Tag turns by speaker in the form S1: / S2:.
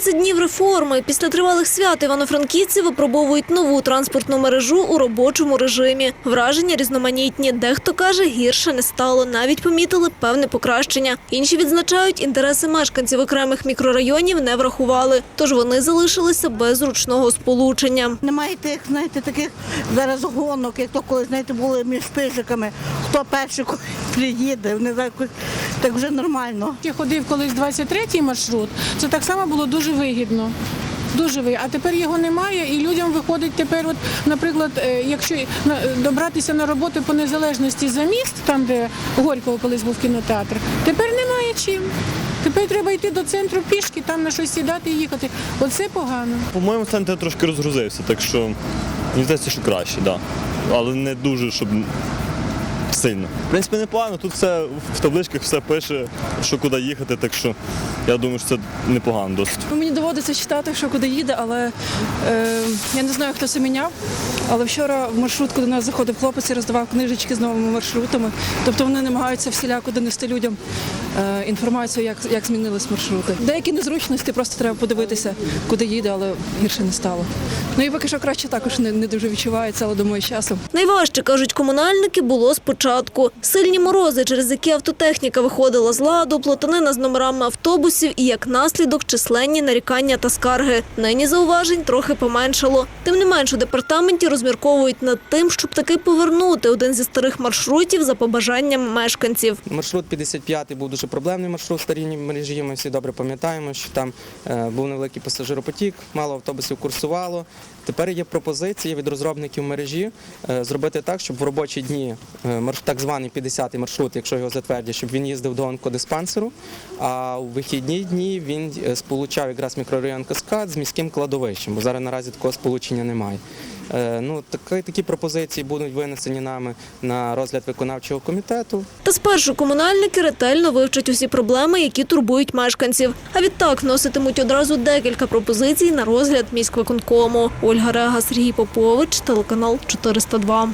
S1: 12 днів реформи. Після тривалих свят івано-франківці випробовують нову транспортну мережу у робочому режимі. Враження різноманітні. Дехто каже, гірше не стало. Навіть помітили певне покращення. Інші відзначають, інтереси мешканців окремих мікрорайонів не врахували, тож вони залишилися без зручного сполучення.
S2: Немає тих, знаєте, таких зараз гонок, як то коли, знаєте, були між пижиками. Хто перший приїде, не знаю, якось так вже нормально.
S3: Я ходив колись 23-й маршрут, це так само було дуже вигідно. Дуже вигідно. А тепер його немає, і людям виходить тепер, от, наприклад, е, якщо добратися на роботу по незалежності за міст, там де Горького колись був кінотеатр, тепер немає чим. Тепер треба йти до центру пішки, там на щось сідати і їхати. Оце погано.
S4: По-моєму, центр трошки розгрузився, так що мені здається, що краще. Да. Але не дуже, щоб сильно. В принципі, непогано. Тут все в табличках все пише, що куди їхати, так що я думаю, що це непогано досить.
S5: Ну, Мені доводиться читати, що куди їде, але е, я не знаю, хто це міняв. Але вчора в маршрутку до нас заходив хлопець і роздавав книжечки з новими маршрутами. Тобто вони намагаються всіляко донести людям е, інформацію, як, як змінились маршрути. Деякі незручності просто треба подивитися, куди їде, але гірше не стало. Ну і поки що краще також не, не дуже відчувається, але думаю, з часом.
S1: Найважче, кажуть комунальники, було спочатку. Сильні морози, через які автотехніка виходила з ладу, плотанина з номерами автобусів і, як наслідок, численні нарікання та скарги. Нині зауважень трохи поменшало. Тим не менш, у департаменті розмірковують над тим, щоб таки повернути один зі старих маршрутів за побажанням мешканців.
S6: Маршрут 55 був дуже проблемний маршрут в старій мережі. Ми всі добре пам'ятаємо, що там е, був невеликий пасажиропотік, мало автобусів курсувало. Тепер є пропозиція від розробників мережі е, зробити так, щоб в робочі дні е, марш- так званий 50-й маршрут, якщо його затвердять, щоб він їздив до онкодиспансеру, а у вихідні дні він е, сполучав якраз мікрорайон Каскад з міським кладовищем, бо зараз наразі такого сполучення немає. Е, Ну, такі, такі пропозиції будуть винесені нами на розгляд виконавчого комітету.
S1: Та спершу комунальники ретельно вивчать усі проблеми, які турбують мешканців. А відтак вноситимуть одразу декілька пропозицій на розгляд міськвиконкому. Ольга Рега, Сергій Попович, телеканал 402.